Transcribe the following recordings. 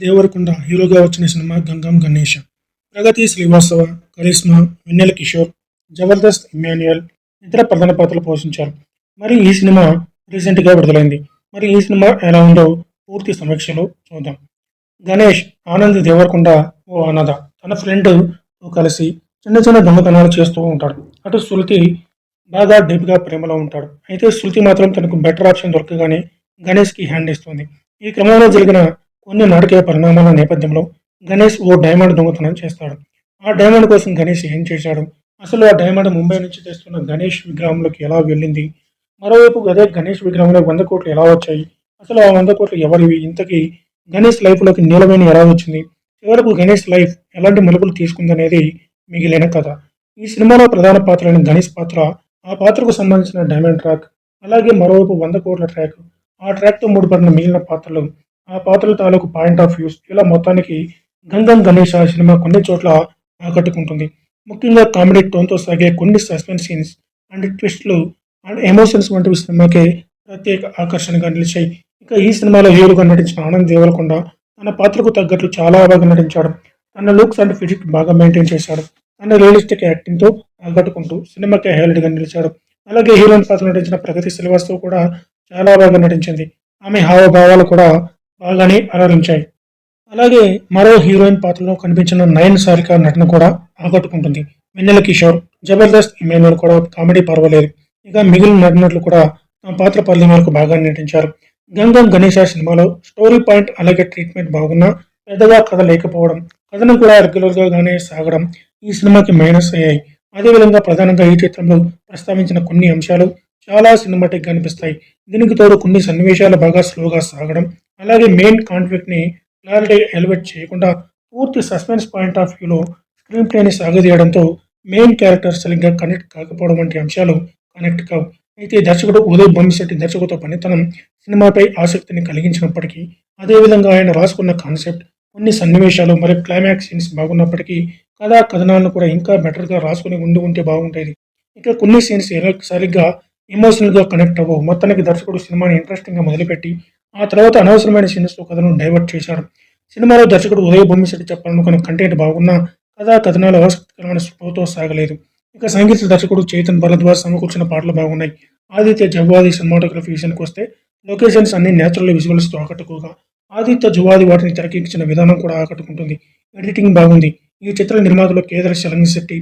దేవరకొండ హీరోగా వచ్చిన సినిమా గంగం గణేష. ప్రగతి శ్రీవాస్తవ కరిష్మా వెన్నెల కిషోర్ జబర్దస్త్ ఇమాన్యుయల్ ఇతర ప్రధాన పాత్రలు పోషించారు. మరి ఈ సినిమా రీసెంట్గా విడుదలైంది. మరి ఈ సినిమా ఎలా ఉందో పూర్తి సమీక్షలో చూద్దాం. గణేష్ ఆనంద్ దేవరకొండ ఓ అనాథ. తన ఫ్రెండ్ కలిసి చిన్న చిన్న దొంగతనాలు చేస్తూ ఉంటాడు. అటు శృతి బాగా డీప్గా ప్రేమలో ఉంటాడు. అయితే శృతి మాత్రం తనకు బెటర్ ఆప్షన్ దొరకగానే గణేష్కి హ్యాండ్ ఇస్తుంది. ఈ క్రమంలో జరిగిన కొన్ని నాటకీయ పరిణామాల నేపథ్యంలో గణేష్ ఓ డైమండ్ దొంగతనం చేస్తాడు. ఆ డైమండ్ కోసం గణేష్ ఏం చేశాడు? అసలు ఆ డైమండ్ ముంబై నుంచి తెస్తున్న గణేష్ విగ్రహంలోకి ఎలా వెళ్ళింది? మరోవైపు అదే గణేష్ విగ్రహంలో వంద కోట్లు ఎలా వచ్చాయి? అసలు ఆ వంద కోట్లు ఎవరివి? ఇంతకీ గణేష్ లైఫ్లోకి నీలవేణి ఎలా వచ్చింది? చివరకు గణేష్ లైఫ్ ఎలాంటి మలుపులు తీసుకుందనేది మిగిలిన కథ. ఈ సినిమాలో ప్రధాన పాత్ర అయిన గణేష్ పాత్ర ఆ పాత్రకు సంబంధించిన డైమండ్ ట్రాక్ అలాగే మరోవైపు వంద కోట్ల ట్రాక్. ఆ ట్రాక్తో ముడిపడిన మిగిలిన పాత్రలు ఆ పాత్రల తాలూకు పాయింట్ ఆఫ్ వ్యూస్ ఇలా మొత్తానికి గంగం గణేష్ ఆ సినిమా కొన్ని చోట్ల ఆకట్టుకుంటుంది. ముఖ్యంగా కామెడీ టోన్తో సాగే కొన్ని సస్పెన్స్ సీన్స్ అండ్ ట్విస్ట్లు అండ్ ఎమోషన్స్ వంటివి సినిమాకి ప్రత్యేక ఆకర్షణగా నిలిచాయి. ఇక ఈ సినిమాలో హీరోగా నటించిన ఆనంద్ దేవలకొండ తన పాత్రకు తగ్గట్లు చాలా బాగా నటించాడు. తన లుక్స్ అండ్ ఫిజిక్ బాగా మెయింటైన్ చేశాడు. తన రియలిస్టిక్ యాక్టింగ్తో ఆకట్టుకుంటూ సినిమాకి హైలైట్గా నిలిచాడు. అలాగే హీరోయిన్ పాత్ర నటించిన ప్రగతి శ్రీవాస్తవ్ కూడా చాలా బాగా నటించింది. ఆమె హావభావాలు కూడా బాగానే అలరించాయి. అలాగే మరో హీరోయిన్ పాత్రలో కనిపించిన నయన్ సారిక నటన కూడా ఆకట్టుకుంటుంది. వెన్నెల కిషోర్ జబర్దస్త్ ఇమానుయల్ కూడా కామెడీ పర్వాలేదు. ఇక మిగిలిన నటినట్లు కూడా తమ పాత్ర పరిధి మేరకు బాగా నటించారు. గంగం గణేష సినిమాలో స్టోరీ పాయింట్ అలాగే ట్రీట్మెంట్ బాగున్నా పెద్దగా కథ లేకపోవడం కథనం కూడా రెగ్యులర్గా గానే సాగడం ఈ సినిమాకి మైనస్ అయ్యాయి. అదేవిధంగా ప్రధానంగా ఈ చిత్రంలో ప్రస్తావించిన కొన్ని అంశాలు చాలా సినిమాటిక్ అనిపిస్తాయి దీనికి తోడు కొన్ని సన్నివేశాలు బాగా స్లోగా సాగడం అలాగే మెయిన్ కాన్ఫ్లిక్ట్ని క్లారిటీ ఎలివేట్ చేయకుండా పూర్తి సస్పెన్స్ పాయింట్ ఆఫ్ వ్యూలో స్క్రీన్ ప్లేని సాగదీయడంతో మెయిన్ క్యారెక్టర్ సరిగ్గా కనెక్ట్ కాకపోవడం వంటి అంశాలు కనెక్ట్ కావు. అయితే దర్శకుడు ఉదయ్ బొమ్మిశెట్టి దర్శకుతో పనితనం సినిమాపై ఆసక్తిని కలిగించినప్పటికీ అదేవిధంగా ఆయన రాసుకున్న కాన్సెప్ట్ కొన్ని సన్నివేశాలు మరియు క్లైమాక్స్ సీన్స్ బాగున్నప్పటికీ కథా కథనాలను కూడా ఇంకా బెటర్గా రాసుకుని ఉండి ఉంటే బాగుండేది. ఇక కొన్ని సీన్స్ సరిగ్గా ఎమోషనల్గా కనెక్ట్ అవ్వవు. మొత్తానికి దర్శకుడు సినిమాని ఇంట్రెస్టింగ్గా మొదలుపెట్టి ఆ తర్వాత అనవసరమైన సీన్స్తో కథను డైవర్ట్ చేశారు సినిమాలో దర్శకుడు ఉదయ బొమ్మిశెట్టి చెప్పాలనుకున్న కంటెంట్ బాగున్నా కథా కథనాలు ఆసక్తికరమైన స్పృహతో సాగలేదు. ఇక సంగీత దర్శకుడు చైతన్ భరద్వాజ్ సమకూర్చిన పాటలు బాగున్నాయి. ఆదిత్య జవాది సినిమాటోగ్రఫీ విషయానికి వస్తే లొకేషన్స్ అన్ని నేచురల్ విజువల్స్తో ఆకట్టుకోగా ఆదిత్య జువాది వాటిని తెరకెక్కించిన విధానం కూడా ఆకట్టుకుంటుంది. ఎడిటింగ్ బాగుంది. ఈ చిత్ర నిర్మాతలు కేదర్ శెట్టి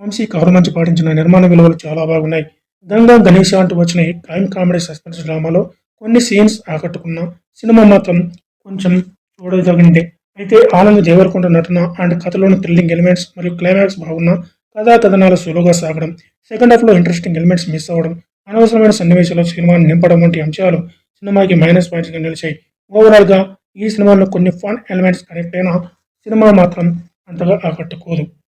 వంశీ కవరమంచి పాటించిన నిర్మాణ విలువలు చాలా బాగున్నాయి. గంగా గణేష్ అంటూ వచ్చిన ఈ క్రైమ్ కామెడీ సస్పెన్స్ డ్రామాలో కొన్ని సీన్స్ ఆకట్టుకున్న సినిమా మాత్రం కొంచెం చూడదగిందే. అయితే ఆనంద్ దేవరకొండ నటన అండ్ కథలోని థ్రిల్లింగ్ ఎలిమెంట్స్ మరియు క్లైమాక్స్ బాగున్న కథా కథనాలు సులువుగా సాగడం సెకండ్ హాఫ్లో ఇంట్రెస్టింగ్ ఎలిమెంట్స్ మిస్ అవ్వడం అనవసరమైన సన్నివేశాలు సినిమాని నింపడం వంటి అంశాలు సినిమాకి మైనస్ పాయింట్స్గా నిలిచాయి. ఓవరాల్గా ఈ సినిమాలో కొన్ని ఫన్ ఎలిమెంట్స్ కనెక్ట్ అయిన సినిమా మాత్రం అంతగా ఆకట్టుకోదు.